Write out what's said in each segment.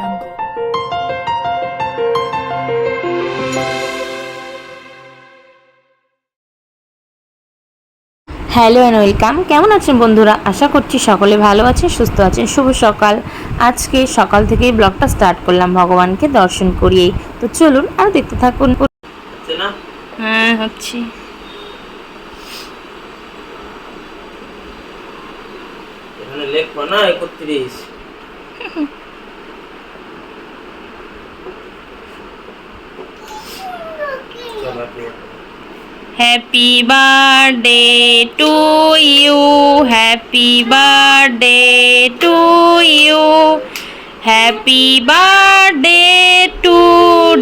jungle. Hello and welcome কেমন আছেন বন্ধুরা আশা করছি সকলে ভালো আছেন সুস্থ আছেন শুভ সকাল আজকে সকাল থেকেই ব্লগটা স্টার্ট করলাম ভগবানকে দর্শন করিয়েই তো চলুন আর দেখতে থাকুন হ্যাঁ হচ্ছে না একত্রিশ Happy birthday to you, happy birthday to you, happy birthday to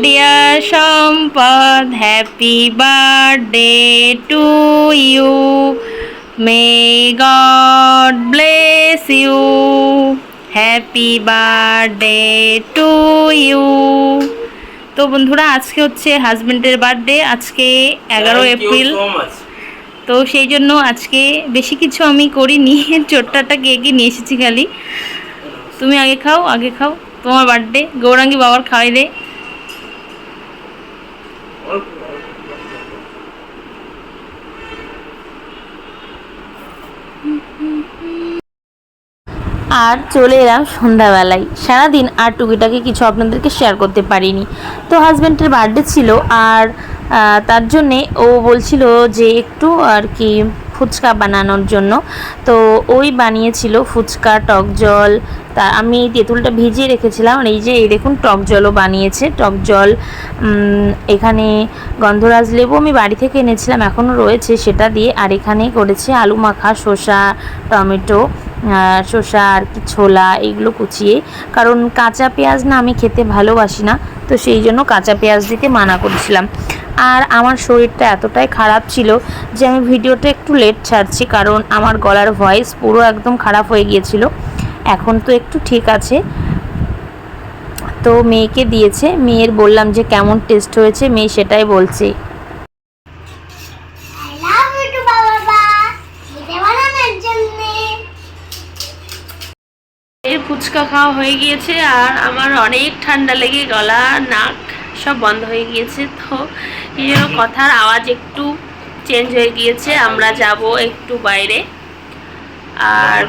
dear Sampath, happy birthday to you. May God bless you. Happy birthday to you. তো বন্ধুরা আজকে হচ্ছে হাজব্যান্ডের বার্থডে আজকে এগারো এপ্রিল তো সেই জন্য আজকে বেশি কিছু আমি করিনি চোরটাটা গিয়ে নিয়ে এসেছি খালি তুমি আগে খাও আগে খাও তোমার বার্থডে গৌরাঙ্গী বাবার খাওয়াই দে আর চলে এলাম সন্ধ্যাবেলায় সারাদিন আর টুকিটাকে কিছু আপনাদেরকে শেয়ার করতে পারিনি তো হাজব্যান্ডের বার্থডে ছিল আর তার জন্যে ও বলছিল যে একটু আর কি ফুচকা বানানোর জন্য তো ওই বানিয়েছিল ফুচকা টক জল তা আমি তেঁতুলটা ভিজিয়ে রেখেছিলাম এই যে এই দেখুন টক জলও বানিয়েছে টক জল এখানে গন্ধরাজ লেবু আমি বাড়ি থেকে এনেছিলাম এখনও রয়েছে সেটা দিয়ে আর এখানে করেছে আলু মাখা শসা টমেটো শসা আর কি ছোলা এইগুলো কুচিয়ে কারণ কাঁচা পেঁয়াজ না আমি খেতে ভালোবাসি না তো সেই জন্য কাঁচা পেঁয়াজ দিতে মানা করেছিলাম আর আমার শরীরটা এতটাই খারাপ ছিল যে আমি ভিডিওটা একটু লেট ছাড়ছি কারণ আমার গলার ভয়েস পুরো একদম খারাপ হয়ে গিয়েছিল এখন তো একটু ঠিক আছে তো মেয়েকে দিয়েছে মেয়ের বললাম যে কেমন টেস্ট হয়েছে মেয়ে সেটাই বলছে ফুচকা খাওয়া হয়ে গিয়েছে আর আমার অনেক ঠান্ডা লেগে গলা নাক সব বন্ধ হয়ে গিয়েছে তো প্রিয় কথার আওয়াজ একটু চেঞ্জ হয়ে গিয়েছে আমরা যাব একটু বাইরে আর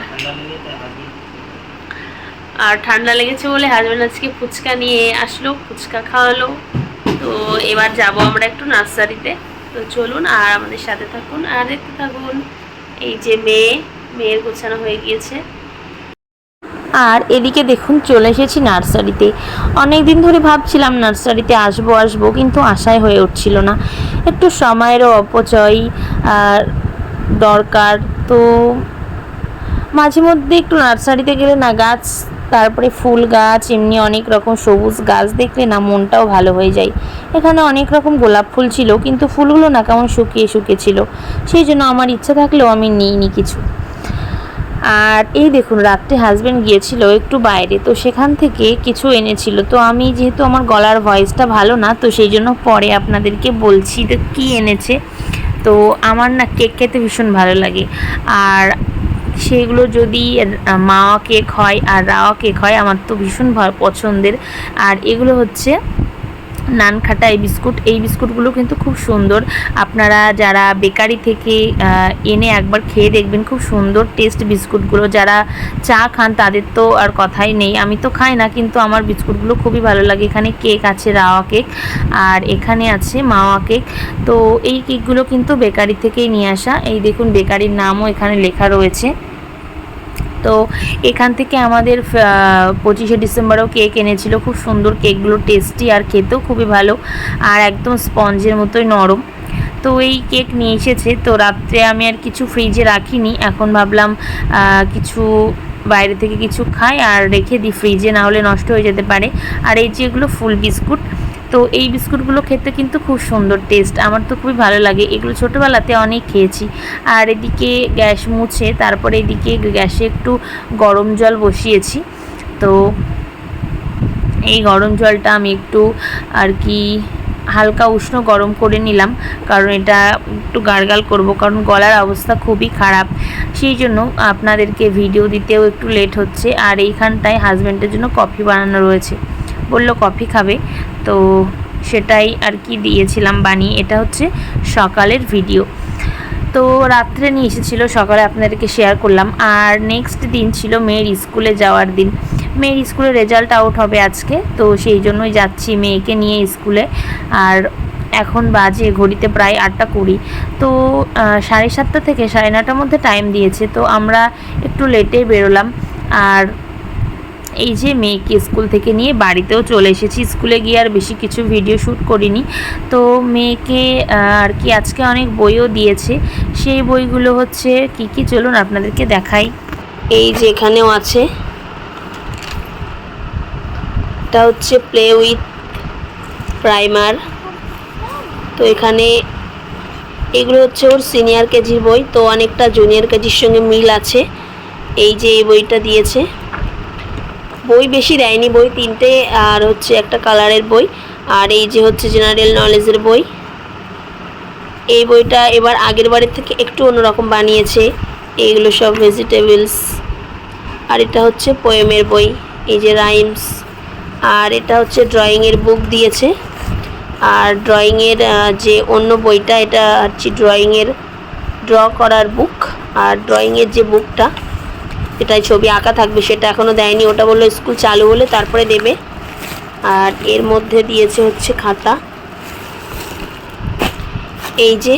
আর ঠান্ডা লেগেছে বলে হাজব্যান্ড আজকে ফুচকা নিয়ে আসলো ফুচকা খাওয়ালো তো এবার যাব আমরা একটু নার্সারিতে তো চলুন আর আমাদের সাথে থাকুন আর দেখতে থাকুন এই যে মেয়ে মেয়ের গোছানো হয়ে গিয়েছে আর এদিকে দেখুন চলে এসেছি নার্সারিতে অনেক দিন ধরে ভাবছিলাম নার্সারিতে আসবো আসবো কিন্তু আশায় হয়ে উঠছিল না একটু সময়েরও অপচয় আর দরকার তো মাঝে মধ্যে একটু নার্সারিতে গেলে না গাছ তারপরে ফুল গাছ এমনি অনেক রকম সবুজ গাছ দেখলে না মনটাও ভালো হয়ে যায় এখানে অনেক রকম গোলাপ ফুল ছিল কিন্তু ফুলগুলো না কেমন শুকিয়ে শুকিয়ে ছিল সেই জন্য আমার ইচ্ছা থাকলেও আমি নিইনি কিছু আর এই দেখুন রাত্রে হাজব্যান্ড গিয়েছিল একটু বাইরে তো সেখান থেকে কিছু এনেছিল তো আমি যেহেতু আমার গলার ভয়েসটা ভালো না তো সেই জন্য পরে আপনাদেরকে বলছি তো কী এনেছে তো আমার না কেক খেতে ভীষণ ভালো লাগে আর সেগুলো যদি মাওয়া কেক হয় আর রাওয়া কেক হয় আমার তো ভীষণ পছন্দের আর এগুলো হচ্ছে খাটা এই বিস্কুট এই বিস্কুটগুলো কিন্তু খুব সুন্দর আপনারা যারা বেকারি থেকে এনে একবার খেয়ে দেখবেন খুব সুন্দর টেস্ট বিস্কুটগুলো যারা চা খান তাদের তো আর কথাই নেই আমি তো খাই না কিন্তু আমার বিস্কুটগুলো খুবই ভালো লাগে এখানে কেক আছে রাওয়া কেক আর এখানে আছে মাওয়া কেক তো এই কেকগুলো কিন্তু বেকারি থেকেই নিয়ে আসা এই দেখুন বেকারির নামও এখানে লেখা রয়েছে তো এখান থেকে আমাদের পঁচিশে ডিসেম্বরেও কেক এনেছিল খুব সুন্দর কেকগুলো টেস্টি আর খেতেও খুবই ভালো আর একদম স্পঞ্জের মতোই নরম তো এই কেক নিয়ে এসেছে তো রাত্রে আমি আর কিছু ফ্রিজে রাখিনি এখন ভাবলাম কিছু বাইরে থেকে কিছু খাই আর রেখে দিই ফ্রিজে না হলে নষ্ট হয়ে যেতে পারে আর এই যে এগুলো ফুল বিস্কুট তো এই বিস্কুটগুলো খেতে কিন্তু খুব সুন্দর টেস্ট আমার তো খুবই ভালো লাগে এগুলো ছোটোবেলাতে অনেক খেয়েছি আর এদিকে গ্যাস মুছে তারপরে এদিকে গ্যাসে একটু গরম জল বসিয়েছি তো এই গরম জলটা আমি একটু আর কি হালকা উষ্ণ গরম করে নিলাম কারণ এটা একটু গার্গাল করব কারণ গলার অবস্থা খুবই খারাপ সেই জন্য আপনাদেরকে ভিডিও দিতেও একটু লেট হচ্ছে আর এইখানটায় হাজব্যান্ডের জন্য কফি বানানো রয়েছে বললো কফি খাবে তো সেটাই আর কি দিয়েছিলাম বানিয়ে এটা হচ্ছে সকালের ভিডিও তো রাত্রে নিয়ে এসেছিলো সকালে আপনাদেরকে শেয়ার করলাম আর নেক্সট দিন ছিল মেয়ের স্কুলে যাওয়ার দিন মেয়ের স্কুলে রেজাল্ট আউট হবে আজকে তো সেই জন্যই যাচ্ছি মেয়েকে নিয়ে স্কুলে আর এখন বাজে ঘড়িতে প্রায় আটটা কুড়ি তো সাড়ে সাতটা থেকে সাড়ে নটার মধ্যে টাইম দিয়েছে তো আমরা একটু লেটে বেরোলাম আর এই যে মেয়েকে স্কুল থেকে নিয়ে বাড়িতেও চলে এসেছি স্কুলে গিয়ে আর বেশি কিছু ভিডিও শ্যুট করিনি তো মেয়েকে আর কি আজকে অনেক বইও দিয়েছে সেই বইগুলো হচ্ছে কি কি চলুন আপনাদেরকে দেখাই এই যে এখানেও আছে এটা হচ্ছে প্লে উইথ প্রাইমার তো এখানে এগুলো হচ্ছে ওর সিনিয়র কেজির বই তো অনেকটা জুনিয়র কেজির সঙ্গে মিল আছে এই যে এই বইটা দিয়েছে বই বেশি দেয়নি বই তিনটে আর হচ্ছে একটা কালারের বই আর এই যে হচ্ছে জেনারেল নলেজের বই এই বইটা এবার আগের বারের থেকে একটু অন্যরকম বানিয়েছে এইগুলো সব ভেজিটেবলস আর এটা হচ্ছে পোয়েমের বই এই যে রাইমস আর এটা হচ্ছে ড্রয়িংয়ের বুক দিয়েছে আর ড্রয়িংয়ের যে অন্য বইটা এটা হচ্ছে ড্রয়িংয়ের ড্র করার বুক আর ড্রয়িংয়ের যে বুকটা যেটাই ছবি আঁকা থাকবে সেটা এখনও দেয়নি ওটা বললো স্কুল চালু হলে তারপরে দেবে আর এর মধ্যে দিয়েছে হচ্ছে খাতা এই যে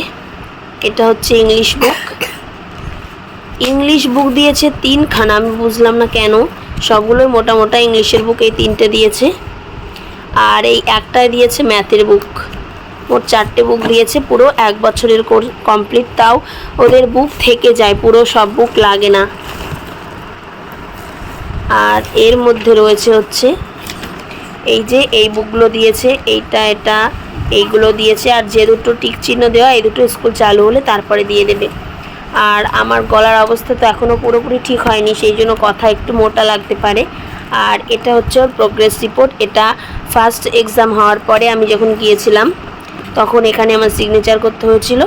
এটা হচ্ছে ইংলিশ বুক ইংলিশ বুক দিয়েছে তিন খানা আমি বুঝলাম না কেন সবগুলোই মোটামোটা ইংলিশের বুক এই তিনটে দিয়েছে আর এই একটাই দিয়েছে ম্যাথের বুক ওর চারটে বুক দিয়েছে পুরো এক বছরের কমপ্লিট তাও ওদের বুক থেকে যায় পুরো সব বুক লাগে না আর এর মধ্যে রয়েছে হচ্ছে এই যে এই বুকগুলো দিয়েছে এইটা এটা এইগুলো দিয়েছে আর যে দুটো টিক চিহ্ন দেওয়া এই দুটো স্কুল চালু হলে তারপরে দিয়ে দেবে আর আমার গলার অবস্থা তো এখনও পুরোপুরি ঠিক হয়নি সেই জন্য কথা একটু মোটা লাগতে পারে আর এটা হচ্ছে ওর প্রোগ্রেস রিপোর্ট এটা ফার্স্ট এক্সাম হওয়ার পরে আমি যখন গিয়েছিলাম তখন এখানে আমার সিগনেচার করতে হয়েছিল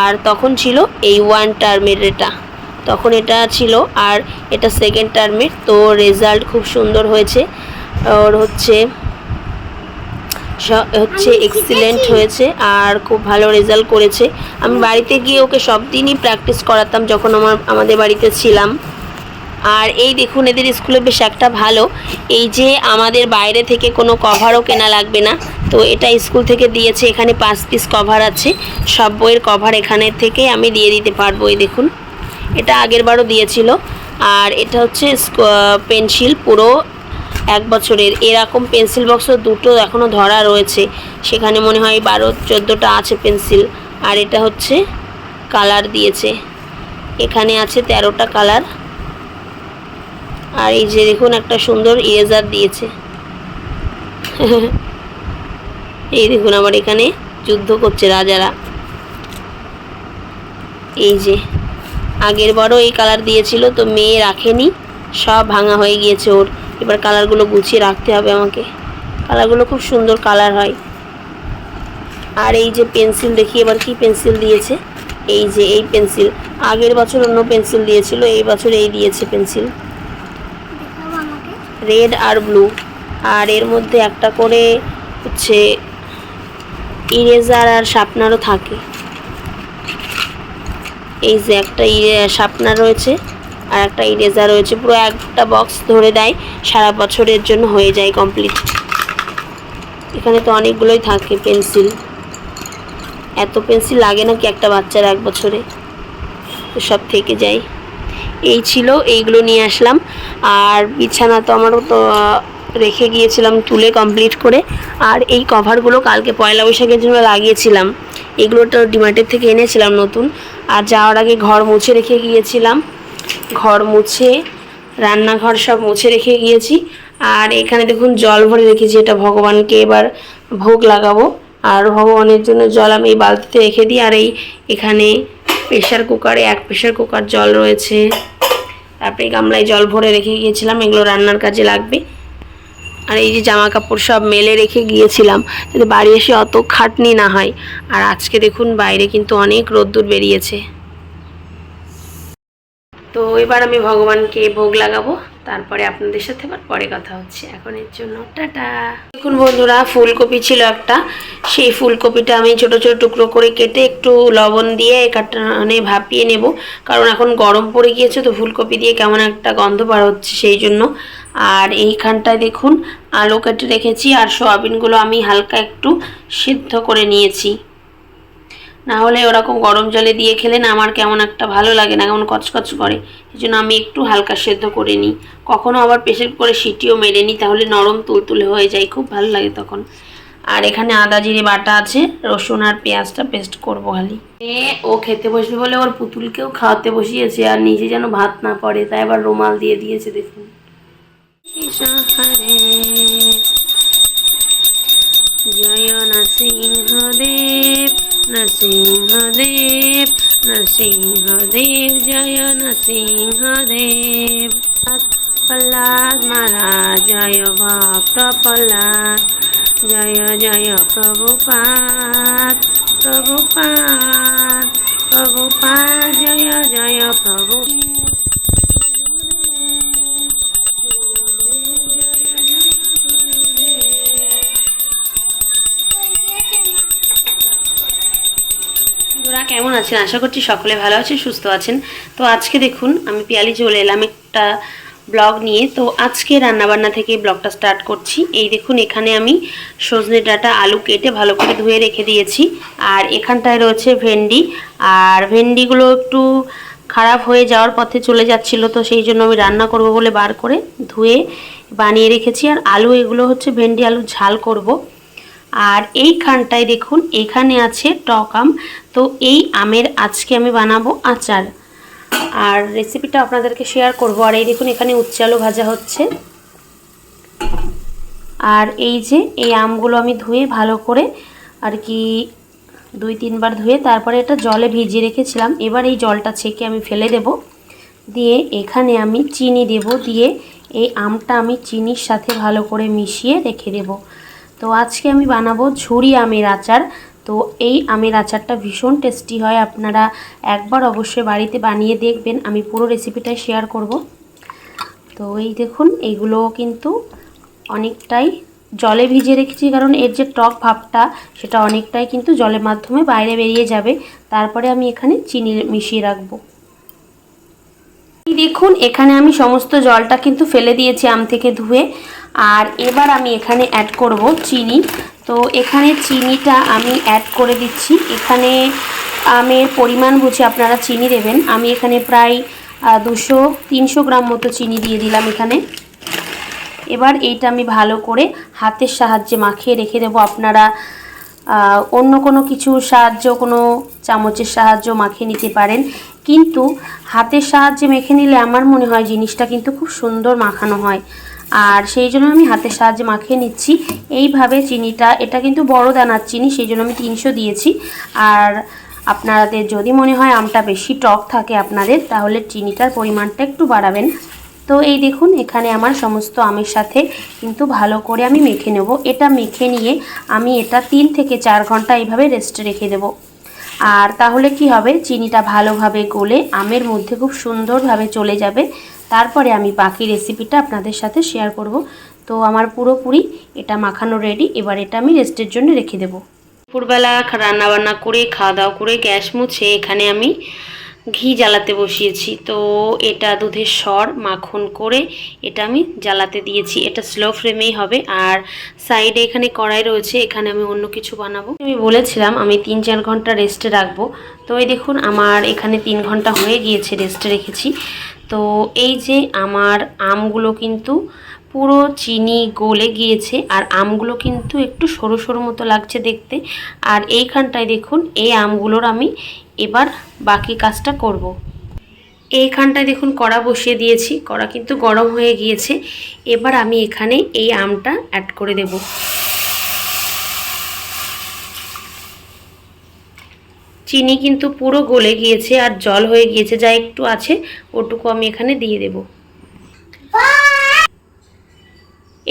আর তখন ছিল এই ওয়ান টার্মের এটা তখন এটা ছিল আর এটা সেকেন্ড টার্মের তো রেজাল্ট খুব সুন্দর হয়েছে ওর হচ্ছে হচ্ছে এক্সিলেন্ট হয়েছে আর খুব ভালো রেজাল্ট করেছে আমি বাড়িতে গিয়ে ওকে সব দিনই প্র্যাকটিস করাতাম যখন আমার আমাদের বাড়িতে ছিলাম আর এই দেখুন এদের স্কুলে বেশ একটা ভালো এই যে আমাদের বাইরে থেকে কোনো কভারও কেনা লাগবে না তো এটা স্কুল থেকে দিয়েছে এখানে পাঁচ পিস কভার আছে সব বইয়ের কভার এখানের থেকে আমি দিয়ে দিতে পারবো এই দেখুন এটা আগের বারও দিয়েছিল আর এটা হচ্ছে পেন্সিল পুরো এক বছরের এরকম পেন্সিল বক্সও দুটো এখনও ধরা রয়েছে সেখানে মনে হয় বারো চোদ্দোটা আছে পেন্সিল আর এটা হচ্ছে কালার দিয়েছে এখানে আছে তেরোটা কালার আর এই যে দেখুন একটা সুন্দর ইরেজার দিয়েছে এই দেখুন আমার এখানে যুদ্ধ করছে রাজারা এই যে আগের বারও এই কালার দিয়েছিল তো মেয়ে রাখেনি সব ভাঙা হয়ে গিয়েছে ওর এবার কালারগুলো গুছিয়ে রাখতে হবে আমাকে কালারগুলো খুব সুন্দর কালার হয় আর এই যে পেন্সিল দেখি এবার কি পেন্সিল দিয়েছে এই যে এই পেন্সিল আগের বছর অন্য পেন্সিল দিয়েছিল এই বছর এই দিয়েছে পেন্সিল রেড আর ব্লু আর এর মধ্যে একটা করে হচ্ছে ইরেজার আর শার্পনারও থাকে এই যে একটা সাপনা রয়েছে আর একটা ইরেজার রয়েছে পুরো একটা বক্স ধরে দেয় সারা বছরের জন্য হয়ে যায় কমপ্লিট এখানে তো অনেকগুলোই থাকে পেন্সিল এত পেন্সিল লাগে নাকি একটা বাচ্চার এক বছরে সব থেকে যায় এই ছিল এইগুলো নিয়ে আসলাম আর বিছানা তো আমারও তো রেখে গিয়েছিলাম তুলে কমপ্লিট করে আর এই কভারগুলো কালকে পয়লা বৈশাখের জন্য লাগিয়েছিলাম এগুলো তো ডিমার্টের থেকে এনেছিলাম নতুন আর যাওয়ার আগে ঘর মুছে রেখে গিয়েছিলাম ঘর মুছে রান্নাঘর সব মুছে রেখে গিয়েছি আর এখানে দেখুন জল ভরে রেখেছি এটা ভগবানকে এবার ভোগ লাগাবো আর ভগবানের জন্য জল আমি এই বালতিতে রেখে দিই আর এই এখানে প্রেশার কুকারে এক প্রেশার কুকার জল রয়েছে তারপরে গামলায় জল ভরে রেখে গিয়েছিলাম এগুলো রান্নার কাজে লাগবে আর এই যে জামা কাপড় সব মেলে রেখে গিয়েছিলাম যাতে বাড়ি এসে অত খাটনি না হয় আর আজকে দেখুন বাইরে কিন্তু অনেক রোদ্দুর বেরিয়েছে তো এবার আমি ভগবানকে ভোগ লাগাবো তারপরে আপনাদের সাথে আবার পরে কথা হচ্ছে এখন এর জন্য টাটা দেখুন বন্ধুরা ফুলকপি ছিল একটা সেই ফুলকপিটা আমি ছোট ছোট টুকরো করে কেটে একটু লবণ দিয়ে মানে ভাপিয়ে নেব কারণ এখন গরম পড়ে গিয়েছে তো ফুলকপি দিয়ে কেমন একটা গন্ধ বার হচ্ছে সেই জন্য আর এইখানটায় দেখুন আলু কেটে রেখেছি আর সোয়াবিনগুলো আমি হালকা একটু সিদ্ধ করে নিয়েছি না হলে ওরকম গরম জলে দিয়ে খেলে না আমার কেমন একটা ভালো লাগে না কেমন কচকচ করে এই জন্য আমি একটু হালকা সেদ্ধ করে নিই কখনও আবার প্রেশার করে সিটিও মেরে নিই তাহলে নরম তুলতুলে হয়ে যায় খুব ভালো লাগে তখন আর এখানে আদা জিরে বাটা আছে রসুন আর পেঁয়াজটা পেস্ট করবো খালি ও খেতে বসবে বলে ওর পুতুলকেও খাওয়াতে বসিয়েছে আর নিজে যেন ভাত না পড়ে তাই আবার রুমাল দিয়ে দিয়েছে দেখুন জয় সিংহদেব નરસિંહદેવ નરસિંહદેવ જય નરસિંહદેવ પ્રહલાદ મહારાજ જય ભક્ત પ્રહલાદ જય જય પ્રભુપાદ પ્રભુપાદ પ્રભુપાદ જય જય પ્રભુ কেমন আছেন আশা করছি সকলে ভালো আছেন সুস্থ আছেন তো আজকে দেখুন আমি পিয়ালি চলে এলাম একটা ব্লগ নিয়ে তো আজকে রান্নাবান্না থেকে ব্লগটা স্টার্ট করছি এই দেখুন এখানে আমি সজনে ডাটা আলু কেটে ভালো করে ধুয়ে রেখে দিয়েছি আর এখানটায় রয়েছে ভেন্ডি আর ভেন্ডিগুলো একটু খারাপ হয়ে যাওয়ার পথে চলে যাচ্ছিলো তো সেই জন্য আমি রান্না করব বলে বার করে ধুয়ে বানিয়ে রেখেছি আর আলু এগুলো হচ্ছে ভেন্ডি আলু ঝাল করব আর এইখানটায় দেখুন এখানে আছে টক আম তো এই আমের আজকে আমি বানাবো আচার আর রেসিপিটা আপনাদেরকে শেয়ার করব আর এই দেখুন এখানে উচ্চালো ভাজা হচ্ছে আর এই যে এই আমগুলো আমি ধুয়ে ভালো করে আর কি দুই তিনবার ধুয়ে তারপরে এটা জলে ভিজিয়ে রেখেছিলাম এবার এই জলটা ছেঁকে আমি ফেলে দেব দিয়ে এখানে আমি চিনি দেব দিয়ে এই আমটা আমি চিনির সাথে ভালো করে মিশিয়ে রেখে দেবো তো আজকে আমি বানাবো ঝুরি আমের আচার তো এই আমের আচারটা ভীষণ টেস্টি হয় আপনারা একবার অবশ্যই বাড়িতে বানিয়ে দেখবেন আমি পুরো রেসিপিটাই শেয়ার করব তো এই দেখুন এইগুলো কিন্তু অনেকটাই জলে ভিজিয়ে রেখেছি কারণ এর যে টক ভাবটা সেটা অনেকটাই কিন্তু জলের মাধ্যমে বাইরে বেরিয়ে যাবে তারপরে আমি এখানে চিনি মিশিয়ে রাখবো দেখুন এখানে আমি সমস্ত জলটা কিন্তু ফেলে দিয়েছি আম থেকে ধুয়ে আর এবার আমি এখানে অ্যাড করব চিনি তো এখানে চিনিটা আমি অ্যাড করে দিচ্ছি এখানে আমের পরিমাণ বুঝে আপনারা চিনি দেবেন আমি এখানে প্রায় দুশো তিনশো গ্রাম মতো চিনি দিয়ে দিলাম এখানে এবার এইটা আমি ভালো করে হাতের সাহায্যে মাখিয়ে রেখে দেব আপনারা অন্য কোনো কিছু সাহায্য কোনো চামচের সাহায্য মাখিয়ে নিতে পারেন কিন্তু হাতের সাহায্যে মেখে নিলে আমার মনে হয় জিনিসটা কিন্তু খুব সুন্দর মাখানো হয় আর সেই জন্য আমি হাতের সাহায্যে মাখিয়ে নিচ্ছি এইভাবে চিনিটা এটা কিন্তু বড় দানার চিনি সেই জন্য আমি তিনশো দিয়েছি আর আপনাদের যদি মনে হয় আমটা বেশি টক থাকে আপনাদের তাহলে চিনিটার পরিমাণটা একটু বাড়াবেন তো এই দেখুন এখানে আমার সমস্ত আমের সাথে কিন্তু ভালো করে আমি মেখে নেব এটা মেখে নিয়ে আমি এটা তিন থেকে চার ঘন্টা এইভাবে রেস্টে রেখে দেব আর তাহলে কি হবে চিনিটা ভালোভাবে গলে আমের মধ্যে খুব সুন্দরভাবে চলে যাবে তারপরে আমি বাকি রেসিপিটা আপনাদের সাথে শেয়ার করব তো আমার পুরোপুরি এটা মাখানো রেডি এবার এটা আমি রেস্টের জন্য রেখে দেবো দুপুরবেলা রান্নাবান্না করে খাওয়া দাওয়া করে গ্যাস মুছে এখানে আমি ঘি জ্বালাতে বসিয়েছি তো এটা দুধের সর মাখন করে এটা আমি জ্বালাতে দিয়েছি এটা স্লো ফ্লেমেই হবে আর সাইডে এখানে কড়াই রয়েছে এখানে আমি অন্য কিছু বানাবো আমি বলেছিলাম আমি তিন চার ঘন্টা রেস্টে রাখবো তো এই দেখুন আমার এখানে তিন ঘন্টা হয়ে গিয়েছে রেস্টে রেখেছি তো এই যে আমার আমগুলো কিন্তু পুরো চিনি গলে গিয়েছে আর আমগুলো কিন্তু একটু সরু সরু মতো লাগছে দেখতে আর এইখানটায় দেখুন এই আমগুলোর আমি এবার বাকি কাজটা করব। এইখানটায় দেখুন কড়া বসিয়ে দিয়েছি কড়া কিন্তু গরম হয়ে গিয়েছে এবার আমি এখানে এই আমটা অ্যাড করে দেব চিনি কিন্তু পুরো গলে গিয়েছে আর জল হয়ে গিয়েছে যা একটু আছে ওটুকু আমি এখানে দিয়ে দেব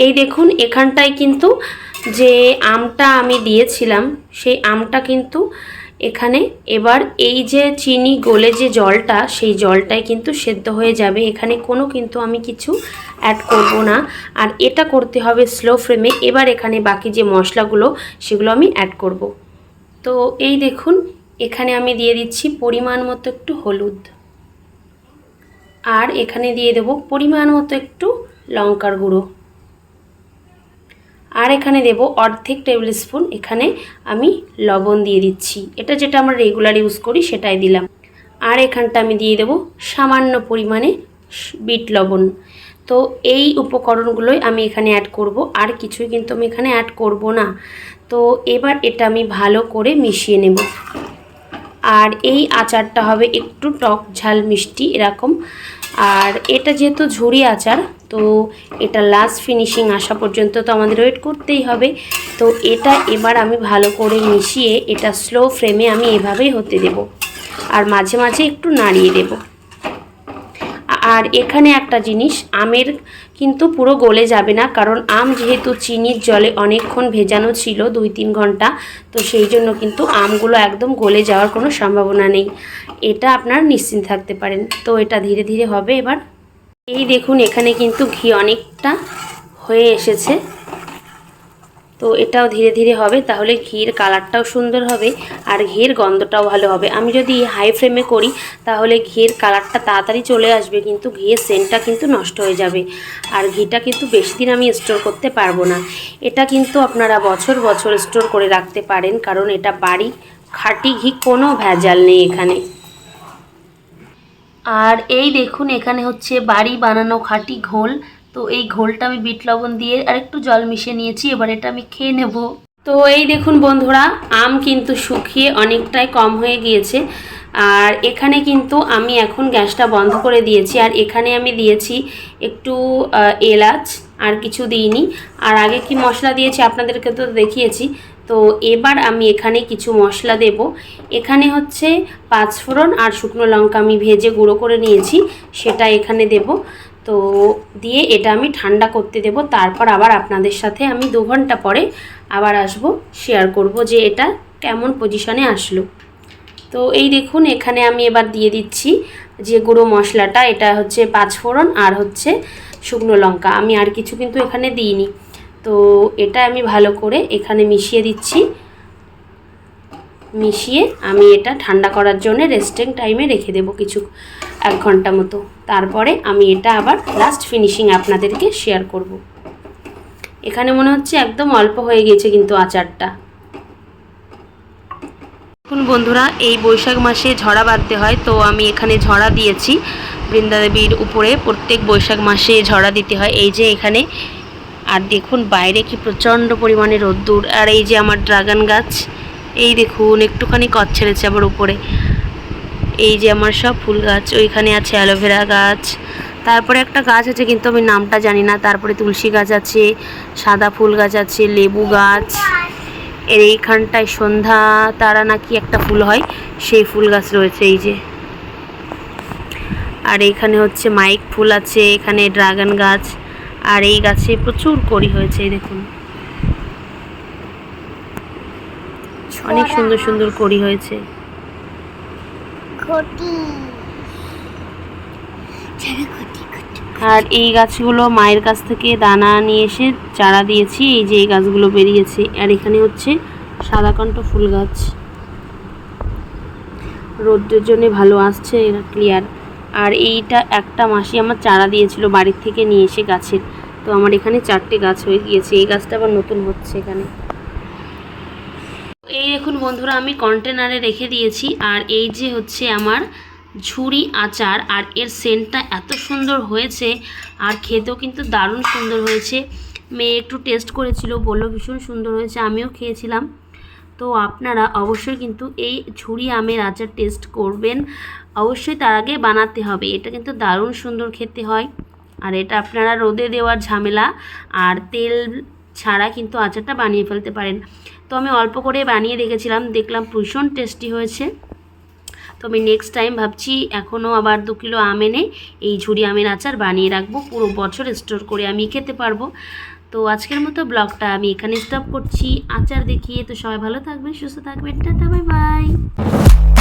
এই দেখুন এখানটায় কিন্তু যে আমটা আমি দিয়েছিলাম সেই আমটা কিন্তু এখানে এবার এই যে চিনি গলে যে জলটা সেই জলটাই কিন্তু সেদ্ধ হয়ে যাবে এখানে কোনো কিন্তু আমি কিছু অ্যাড করব না আর এটা করতে হবে স্লো ফ্লেমে এবার এখানে বাকি যে মশলাগুলো সেগুলো আমি অ্যাড করব তো এই দেখুন এখানে আমি দিয়ে দিচ্ছি পরিমাণ মতো একটু হলুদ আর এখানে দিয়ে দেব পরিমাণ মতো একটু লঙ্কার গুঁড়ো আর এখানে দেব অর্ধেক টেবিল স্পুন এখানে আমি লবণ দিয়ে দিচ্ছি এটা যেটা আমরা রেগুলার ইউজ করি সেটাই দিলাম আর এখানটা আমি দিয়ে দেব সামান্য পরিমাণে বিট লবণ তো এই উপকরণগুলোই আমি এখানে অ্যাড করব আর কিছুই কিন্তু আমি এখানে অ্যাড করব না তো এবার এটা আমি ভালো করে মিশিয়ে নেব আর এই আচারটা হবে একটু টক ঝাল মিষ্টি এরকম আর এটা যেহেতু ঝুড়ি আচার তো এটা লাস্ট ফিনিশিং আসা পর্যন্ত তো আমাদের ওয়েট করতেই হবে তো এটা এবার আমি ভালো করে মিশিয়ে এটা স্লো ফ্লেমে আমি এভাবেই হতে দেব আর মাঝে মাঝে একটু নাড়িয়ে দেবো আর এখানে একটা জিনিস আমের কিন্তু পুরো গলে যাবে না কারণ আম যেহেতু চিনির জলে অনেকক্ষণ ভেজানো ছিল দুই তিন ঘন্টা তো সেই জন্য কিন্তু আমগুলো একদম গলে যাওয়ার কোনো সম্ভাবনা নেই এটা আপনার নিশ্চিন্ত থাকতে পারেন তো এটা ধীরে ধীরে হবে এবার এই দেখুন এখানে কিন্তু ঘি অনেকটা হয়ে এসেছে তো এটাও ধীরে ধীরে হবে তাহলে ঘির কালারটাও সুন্দর হবে আর ঘির গন্ধটাও ভালো হবে আমি যদি হাই ফ্রেমে করি তাহলে ঘির কালারটা তাড়াতাড়ি চলে আসবে কিন্তু ঘিয়ের সেন্টটা কিন্তু নষ্ট হয়ে যাবে আর ঘিটা কিন্তু বেশি দিন আমি স্টোর করতে পারবো না এটা কিন্তু আপনারা বছর বছর স্টোর করে রাখতে পারেন কারণ এটা বাড়ি খাঁটি ঘি কোনো ভেজাল নেই এখানে আর এই দেখুন এখানে হচ্ছে বাড়ি বানানো খাঁটি ঘোল তো এই ঘোলটা আমি বিট লবণ দিয়ে আর একটু জল মিশিয়ে নিয়েছি এবার এটা আমি খেয়ে নেব তো এই দেখুন বন্ধুরা আম কিন্তু শুকিয়ে অনেকটাই কম হয়ে গিয়েছে আর এখানে কিন্তু আমি এখন গ্যাসটা বন্ধ করে দিয়েছি আর এখানে আমি দিয়েছি একটু এলাচ আর কিছু দিইনি আর আগে কি মশলা দিয়েছি আপনাদেরকে তো দেখিয়েছি তো এবার আমি এখানে কিছু মশলা দেব এখানে হচ্ছে পাঁচফোড়ন আর শুকনো লঙ্কা আমি ভেজে গুঁড়ো করে নিয়েছি সেটা এখানে দেব তো দিয়ে এটা আমি ঠান্ডা করতে দেব তারপর আবার আপনাদের সাথে আমি দু ঘন্টা পরে আবার আসব শেয়ার করব যে এটা কেমন পজিশনে আসলো তো এই দেখুন এখানে আমি এবার দিয়ে দিচ্ছি যে গুঁড়ো মশলাটা এটা হচ্ছে পাঁচফোড়ন আর হচ্ছে শুকনো লঙ্কা আমি আর কিছু কিন্তু এখানে দিইনি তো এটা আমি ভালো করে এখানে মিশিয়ে দিচ্ছি মিশিয়ে আমি এটা ঠান্ডা করার জন্য রেস্টিং টাইমে রেখে দেব কিছু এক ঘন্টা মতো তারপরে আমি এটা আবার লাস্ট ফিনিশিং আপনাদেরকে শেয়ার করব। এখানে মনে হচ্ছে একদম অল্প হয়ে গিয়েছে কিন্তু আচারটা এখন বন্ধুরা এই বৈশাখ মাসে ঝড়া বাঁধতে হয় তো আমি এখানে ঝড়া দিয়েছি বৃন্দাদেবীর উপরে প্রত্যেক বৈশাখ মাসে ঝড়া দিতে হয় এই যে এখানে আর দেখুন বাইরে কি প্রচণ্ড পরিমাণে রোদ্দুর আর এই যে আমার ড্রাগন গাছ এই দেখুন একটুখানি কচ ছেড়েছে আবার উপরে এই যে আমার সব ফুল গাছ ওইখানে আছে অ্যালোভেরা গাছ তারপরে একটা গাছ আছে কিন্তু আমি নামটা জানি না তারপরে তুলসী গাছ আছে সাদা ফুল গাছ আছে লেবু গাছ এর এইখানটায় সন্ধ্যা তারা নাকি একটা ফুল হয় সেই ফুল গাছ রয়েছে এই যে আর এইখানে হচ্ছে মাইক ফুল আছে এখানে ড্রাগন গাছ আর এই গাছে প্রচুর করি হয়েছে দেখুন অনেক সুন্দর সুন্দর কড়ি হয়েছে আর এই গাছগুলো মায়ের কাছ থেকে দানা নিয়ে এসে চারা দিয়েছি এই যে এই গাছগুলো বেরিয়েছে আর এখানে হচ্ছে সাদাকণ্ঠ ফুল গাছ রোদ্রের জন্য ভালো আসছে ক্লিয়ার আর এইটা একটা মাসি আমার চারা দিয়েছিল বাড়ির থেকে নিয়ে এসে গাছের তো আমার এখানে চারটে গাছ হয়ে গিয়েছে এই গাছটা আবার নতুন হচ্ছে এখানে এই দেখুন বন্ধুরা আমি কন্টেনারে রেখে দিয়েছি আর এই যে হচ্ছে আমার ঝুড়ি আচার আর এর সেন্টটা এত সুন্দর হয়েছে আর খেতেও কিন্তু দারুণ সুন্দর হয়েছে মেয়ে একটু টেস্ট করেছিল বলল ভীষণ সুন্দর হয়েছে আমিও খেয়েছিলাম তো আপনারা অবশ্যই কিন্তু এই ঝুড়ি আমের আচার টেস্ট করবেন অবশ্যই তার আগে বানাতে হবে এটা কিন্তু দারুণ সুন্দর খেতে হয় আর এটা আপনারা রোদে দেওয়ার ঝামেলা আর তেল ছাড়া কিন্তু আচারটা বানিয়ে ফেলতে পারেন তো আমি অল্প করে বানিয়ে রেখেছিলাম দেখলাম ভীষণ টেস্টি হয়েছে তো আমি নেক্সট টাইম ভাবছি এখনও আবার দু কিলো আম এনে এই ঝুড়ি আমের আচার বানিয়ে রাখবো পুরো বছর স্টোর করে আমি খেতে পারবো তো আজকের মতো ব্লগটা আমি এখানে স্টপ করছি আচার দেখিয়ে তো সবাই ভালো থাকবেন সুস্থ থাকবেন টাটা বাই বাই